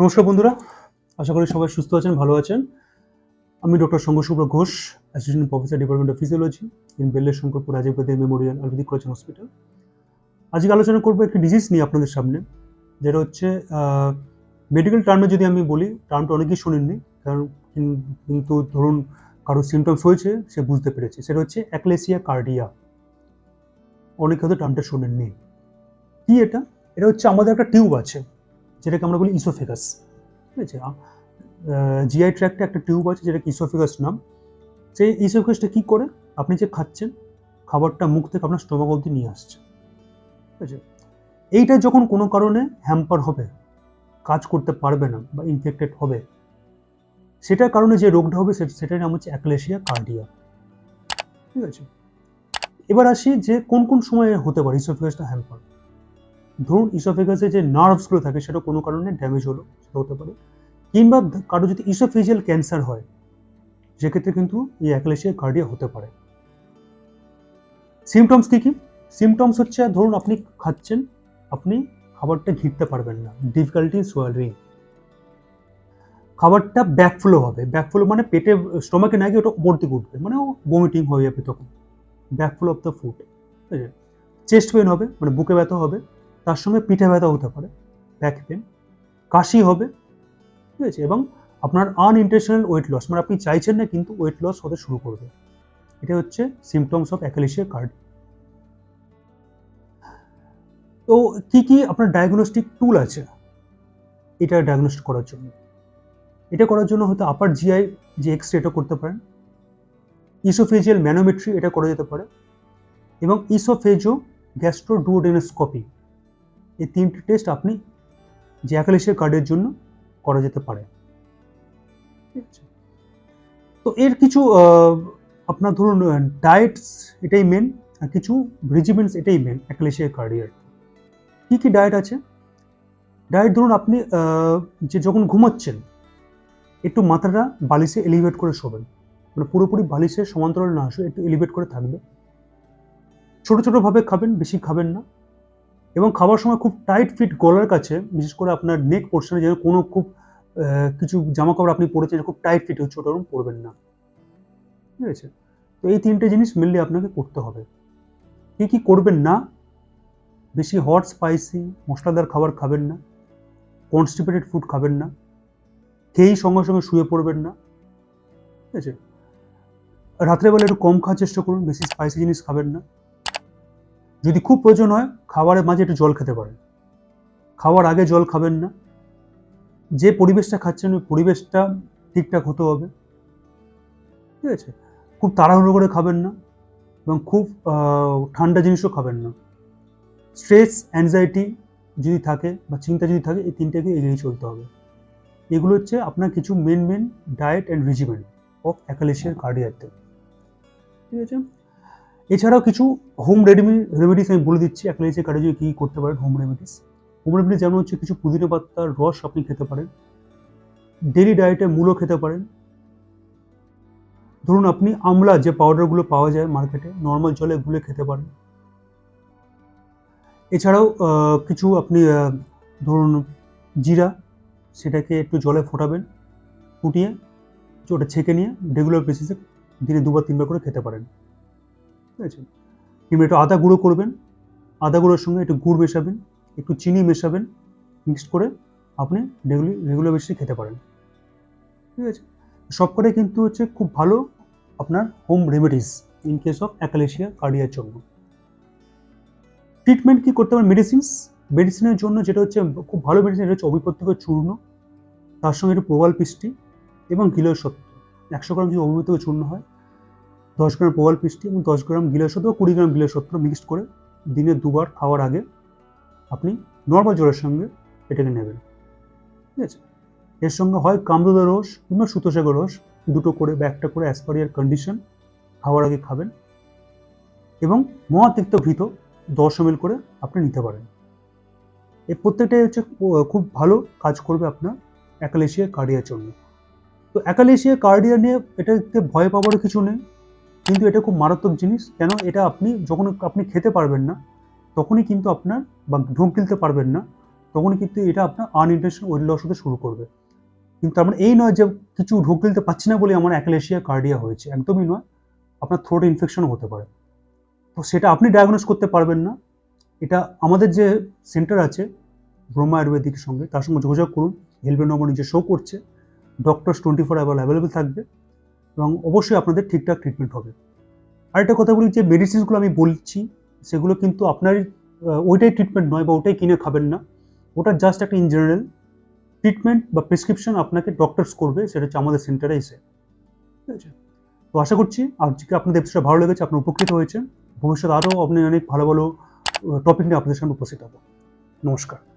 নমস্কার বন্ধুরা, আশা করি সবাই সুস্থ আছেন, ভালো আছেন। আমি doctor Shankarshubhra Ghosh assistant professor department of physiology in বেল্লের Shankarpur Rajiv Gandhi memorial Ayurvedic college hospital আজকে আলোচনা করব একটি ডিজিজ নিয়ে আপনাদের সামনে, যেটা হচ্ছে মেডিকেল টার্মে যদি আমি বলি টার্মটা অনেকেই শোনেননি, কারণ কিন- কিন্তু ধরুন কারও সিমটমস হয়েছে, সে বুঝতে পেরেছে। সেটা হচ্ছে অ্যাক্লেসিয়া কার্ডিয়া অনেকে হয়তো টার্মটা শোনেননি। কি এটা? এটা হচ্ছে আমাদের একটা টিউব আছে। যেটাকে আমরা বলি ইসোফেগাস ঠিক আছে জিআই ট্র্যাক্টে একটা টিউব আছে যেটাকে ইসোফেগাস নাম। সেই ইসোফেগাসটা কী করে? আপনি যে খাচ্ছেন, খাবারটা মুখ থেকে আপনার স্টোমাক অবধি নিয়ে আসছে। ঠিক আছে এইটা যখন কোনো কারণে হ্যাম্পার হবে, কাজ করতে পারবে না বা ইনফেক্টেড হবে, সেটার কারণে যে রোগটা হবে সেটার নাম হচ্ছে অ্যাক্লেশিয়া কার্ডিয়া ঠিক আছে? এবার আসি যে কোন কোন সময়ে হতে পারে ইসোফেগাসটা হ্যাম্পার ধরুন ইসোফেগাসে যে নার্ভসগুলো থাকে, সেটা কোনো কারণে ড্যামেজ হলো, সেটা হতে পারে। কিংবা কারও যদি ইসোফেজিয়াল ক্যান্সার হয়, সেক্ষেত্রে কিন্তু এই অ্যাক্লেশিয়া কার্ডিয়া হতে পারে। সিমটমস কী কী? সিমটমস হচ্ছে ধরুন আপনি খাচ্ছেন, আপনি খাবারটা ঘিরতে পারবেন না ডিফিকাল্টি সোয়ালুইং খাবারটা ব্যাকফ্লো হবে। ব্যাকফ্লো মানে পেটে স্টোমাকে না গিয়ে ওটা উপর দিকে উঠবে মানে ও বমিটিং হয়ে যাবে তখন। ব্যাকফ্লো অফ দ্য ফুড ঠিক আছে? চেস্ট পেন হবে মানে বুকে ব্যথা হবে। তার সঙ্গে পিঠে ব্যথা হতে পারে। ব্যাক পেন কাশি হবে, ঠিক আছে? এবং আপনার আনইন্টেনশনাল ওয়েট লস মানে আপনি চাইছেন না, কিন্তু ওয়েট লস হতে শুরু করবে। এটা হচ্ছে সিমটমস অফ অ্যাকালিশিয়া কার্ড তো কি কি আপনার ডায়াগনস্টিক টুল আছে? এটা ডায়াগনস্টিক করার জন্য। এটা করার জন্য হয়তো আপার জিআই যে এক্স এটা করতে পারেন। ইসোফেজিয়াল ম্যানোমেট্রি এটা করা যেতে পারে। এবং ইসোফেজো গ্যাস্ট্রোডুওডেনোস্কোপি এই তিনটি টেস্ট আপনি অ্যাকালিশিয়া কার্ডের জন্য করা যেতে পারে। তো এর কিছু আপনার ধরুন ডায়েটস এটাই মেন আর কিছু রিজিমেন্টস এটাই মেন অ্যাকালিশিয়া কার্ডিয়ার কী। কী ডায়েট আছে? ডায়েট ধরুন আপনি যে যখন ঘুমাচ্ছেন, একটু মাথাটা বালিশে এলিভেট করে শোবেন। মানে পুরোপুরি বালিশের সমান্তরাল না আসে, একটু এলিভেট করে থাকবে ছোট ছোটোভাবে খাবেন, বেশি খাবেন না। এবং খাবার সময় খুব টাইট ফিট গলার কাছে, বিশেষ করে আপনার নেক পোর্শনে যেন কোনো খুব কিছু জামা কাপড় আপনি পরেছেন খুব টাইট ফিট হচ্ছে, ওটা পরবেন না। ঠিক আছে? তো এই তিনটে জিনিস মেনলি আপনাকে করতে হবে। কী কী করবেন না? বেশি হট স্পাইসি মশলাদার খাবার খাবেন না। কনস্টিপেটেড ফুড খাবেন না। খেয়েই সঙ্গে সঙ্গে শুয়ে পড়বেন না। ঠিক আছে? রাত্রেবেলা একটু কম খাওয়ার চেষ্টা করুন, বেশি স্পাইসি জিনিস খাবেন না। যদি খুব প্রয়োজন হয়, খাবারের মাঝে একটু জল খেতে পারেন। খাওয়ার আগে জল খাবেন না। যে পরিবেশটা খাচ্ছেন, ওই পরিবেশটা ঠিকঠাক হতে হবে। ঠিক আছে? খুব তাড়াহুড়ো করে খাবেন না এবং খুব ঠান্ডা জিনিসও খাবেন না। স্ট্রেস, অ্যাংজাইটি যদি থাকে বা চিন্তা যদি থাকে, এই তিনটাকে এগিয়ে চলতে হবে। এগুলো হচ্ছে আপনার কিছু main main diet and regimen of অ্যাকালেশিয়ার কার্ডিয়াতে ঠিক আছে? এছাড়াও কিছু হোম রেডিমি রেমেডিস আমি বলে দিচ্ছি। এক অ্যাকালেশিয়ার কার্ডিয়া কী করতে পারেন হোম রেমেডিস হোম রেমেডিস যেমন হচ্ছে কিছু পুদিনা পাতার রস আপনি খেতে পারেন। ডেলি ডায়েটে মূলো খেতে পারেন। ধরুন আপনি আমলা যে পাউডারগুলো পাওয়া যায় মার্কেটে নর্মাল জলে গুলে খেতে পারেন। এছাড়াও কিছু আপনি ধরুন জিরা, সেটাকে একটু জলে ফোটাবেন, ফুটিয়ে ওটা ছেঁকে নিয়ে রেগুলার বেসিসে দিনে দুবার তিনবার করে খেতে পারেন। ঠিক আছে? কিংবা একটু আদা গুঁড়ো করবেন। আদা গুঁড়োর সঙ্গে একটু গুড় মেশাবেন, একটু চিনি মেশাবেন, মিক্সড করে আপনি রেগুলি রেগুলার বেসিসে খেতে পারেন। ঠিক আছে? সবকটাই কিন্তু হচ্ছে খুব ভালো আপনার home remedies in case of achalasia কার্ডিয়ার জন্য। ট্রিটমেন্ট কি করতে পারেন? মেডিসিনস মেডিসিনের জন্য যেটা হচ্ছে খুব ভালো মেডিসিন এটা হচ্ছে অভিপত্যকর চূর্ণ, তার সঙ্গে একটু প্রবাল পিষ্টি এবং গিলয় সত্য একশো গ্রাম যদি অভিপত্যকর চূর্ণ হয় দশ গ্রাম প্রবাল পিষ্টি এবং দশ গ্রাম গিলয় সত্ত্ব কুড়ি গ্রাম গিলয় সত্ত্ব মিক্সড করে দিনে দুবার খাওয়ার আগে আপনি নর্মাল জলের সঙ্গে এটাকে নেবেন। ঠিক আছে? এর সঙ্গে হয় কামরুদা রস কিংবা সুতোসাগর রস, দুটো করে বা একটা করে অ্যাসপারিয়ার কন্ডিশন খাওয়ার আগে খাবেন এবং মহাতিক্ত ঘৃত দশ এম করে আপনি নিতে পারেন। এই প্রত্যেকটাই হচ্ছে খুব ভালো কাজ করবে আপনার অ্যাকালেশিয়া কার্ডিয়ার জন্য তো অ্যাকালেশিয়া কার্ডিয়া নিয়ে এটাতে ভয় পাওয়ার কিছু নেই। কিন্তু এটা খুব মারাত্মক জিনিস। কেন? এটা আপনি যখন আপনি খেতে পারবেন না, তখনই কিন্তু আপনার বা ঢোক গিলতে পারবেন না, তখনই কিন্তু এটা আপনার আনইন্টেনশনাল ওয়েট লস হতে শুরু করবে। কিন্তু আমার এই নয় যে কিছু ঢোক গিলতে পাচ্ছি না বলে আমার অ্যাকলেশিয়া কার্ডিয়া হয়েছে। একদমই নয়। আপনার থ্রোট ইনফেকশনও হতে পারে। তো সেটা আপনি ডায়াগনোস করতে পারবেন না। এটা আমাদের যে সেন্টার আছে ব্রহ্মা আয়ুর্বেদিকের সঙ্গে, তার সঙ্গে যোগাযোগ করুন। হেলমেট নম্বর নিজে শো করছে। Doctors twenty four hour available থাকবে। এবং অবশ্যই আপনাদের ঠিকঠাক ট্রিটমেন্ট হবে। আরেকটা কথা বলি যে মেডিসিনসগুলো আমি বলছি, সেগুলো কিন্তু আপনার ওইটাই ট্রিটমেন্ট নয় বা ওটাই কিনে খাবেন না। ওটা জাস্ট একটা ইন জেনারেল ট্রিটমেন্ট বা প্রেসক্রিপশন আপনাকে ডক্টরস করবে, সেটা হচ্ছে আমাদের সেন্টারে এসে। ঠিক আছে? তো আশা করছি আজকে আপনাদের এপিসোডটা ভালো লেগেছে, আপনি উপকৃত হয়েছেন। ভবিষ্যতে আরও আপনি অনেক ভালো ভালো টপিক নিয়ে আপনাদের সামনে উপস্থিত হব। নমস্কার।